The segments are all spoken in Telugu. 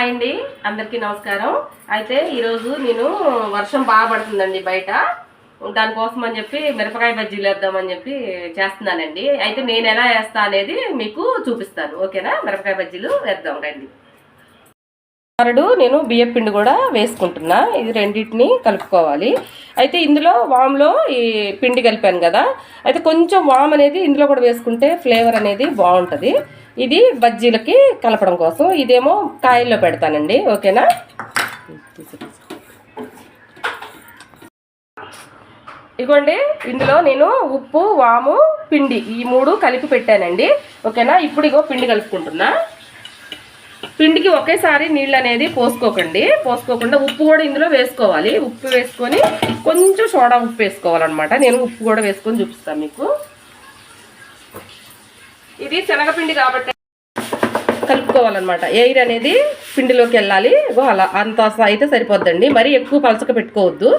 హాయ్ అండి అందరికీ నమస్కారం. అయితే ఈరోజు నేను వర్షం బాగా పడుతుందండి బయట. దానికోసం అని చెప్పి మిరపకాయ బజ్జీలు వేద్దామని చెప్పి చేస్తున్నానండి. అయితే నేను ఎలా వేస్తా అనేది మీకు చూపిస్తాను. ఓకేనా? మిరపకాయ బజ్జీలు వేద్దాం రండి. అరడు నేను బియ్యం పిండి కూడా వేసుకుంటున్నా. ఇది రెండింటిని కలుపుకోవాలి. అయితే ఇందులో వామ్లో ఈ పిండి కలిపాను కదా. అయితే కొంచెం వామ్ అనేది ఇందులో కూడా వేసుకుంటే ఫ్లేవర్ అనేది బాగుంటుంది. ఇది బజ్జీలకి కలపడం కోసం. ఇదేమో కాయల్లో పెడతానండి. ఓకేనా? ఇగోండి ఇందులో నేను ఉప్పు వాము పిండి ఈ మూడు కలిపి పెట్టానండి. ఓకేనా? ఇప్పుడు ఇగో పిండి కలుపుకుంటున్నా. పిండికి ఒకేసారి నీళ్ళు అనేది పోసుకోకండి. పోసుకోకుండా ఉప్పు కూడా ఇందులో వేసుకోవాలి. ఉప్పు వేసుకొని కొంచెం సోడా ఉప్పు వేసుకోవాలన్నమాట. నేను ఉప్పు కూడా వేసుకొని చూపిస్తాను మీకు. ఇది శనగపిండి కాబట్టి కలుపుకోవాలన్నమాట. ఎయిర్ అనేది పిండిలోకి వెళ్ళాలి. అలా అంత అయితే సరిపోద్దండి. మరీ ఎక్కువ పలచక పెట్టుకోవద్దు.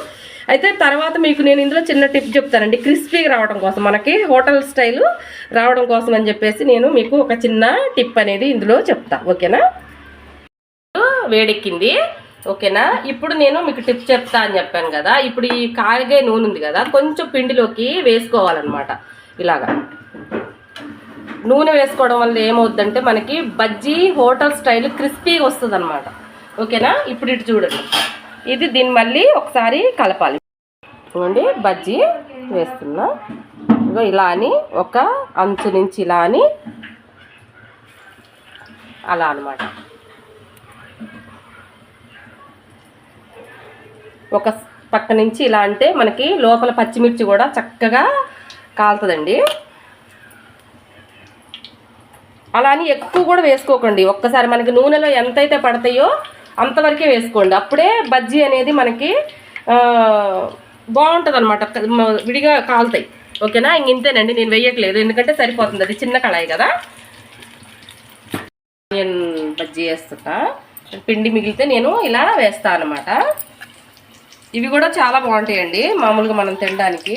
అయితే తర్వాత మీకు నేను ఇందులో చిన్న టిప్ చెప్తానండి. క్రిస్పీగా రావడం కోసం మనకి హోటల్ స్టైల్ రావడం కోసం అని చెప్పేసి నేను మీకు ఒక చిన్న టిప్ అనేది ఇందులో చెప్తా. ఓకేనా? వేడెక్కింది. ఓకేనా? ఇప్పుడు నేను మీకు టిప్ చెప్తా అని చెప్పాను కదా. ఇప్పుడు ఈ కాగే నూనె ఉంది కదా. కొంచెం పిండిలోకి వేసుకోవాలన్నమాట. ఇలాగా. నూనె వేసుకోవడం వల్ల ఏమవుద్దంటే మనకి బజ్జీ హోటల్ స్టైల్ క్రిస్పీగా వస్తుంది అనమాట ఓకేనా? ఇప్పుడు ఇటు చూడండి. ఇది దీన్ని మళ్ళీ ఒకసారి కలపాలి. చూడండి బజ్జీ వేస్తున్నా. ఇగో ఇలా అని ఒక అంచు నుంచి ఇలా అని. అలా అనమాట ఒక పక్క నుంచి ఇలా అంటే మనకి లోపల పచ్చిమిర్చి కూడా చక్కగా కాలుతుందండి. అలా అని ఎక్కువ కూడా వేసుకోకండి. ఒక్కసారి మనకి నూనెలో ఎంతైతే పడతాయో అంతవరకే వేసుకోండి. అప్పుడే బజ్జీ అనేది మనకి బాగుంటుంది అనమాట విడిగా కాలుతాయి. ఓకేనా? ఇంక ఇంతేనండి. నేను వేయట్లేదు. ఎందుకంటే సరిపోతుంది. అది చిన్న కళాయి కదా. నేను బజ్జీ వేస్తున్నా. పిండి మిగిలితే నేను ఇలా వేస్తాను అనమాట ఇవి కూడా చాలా బాగుంటాయండి. మామూలుగా మనం తినడానికి.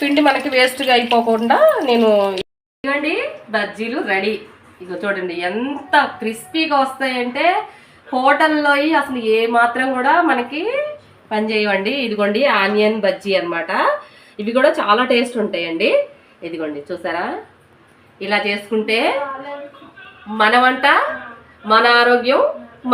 పిండి మనకి వేస్ట్గా అయిపోకుండా నేను ఇవ్వండి. బజ్జీలు రెడీ. ఇగో చూడండి ఎంత క్రిస్పీగా వస్తాయంటే హోటల్లో అసలు ఏ మాత్రం కూడా మనకి పనిచేయవండి ఇదిగోండి ఆనియన్ బజ్జీ అన్నమాట. ఇవి కూడా చాలా టేస్ట్ ఉంటాయండి. ఇదిగోండి చూసారా? ఇలా చేసుకుంటే మన వంట మన ఆరోగ్యం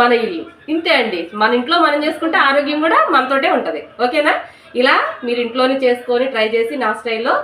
మన ఇల్లు. ఇంతే అండి. మన ఇంట్లో మనం చేసుకుంటే ఆరోగ్యం కూడా మనతోటే ఉంటుంది. ఓకేనా? ఇలా మీరు ఇంట్లోనే చేసుకొని ట్రై చేసి నా స్టైల్లో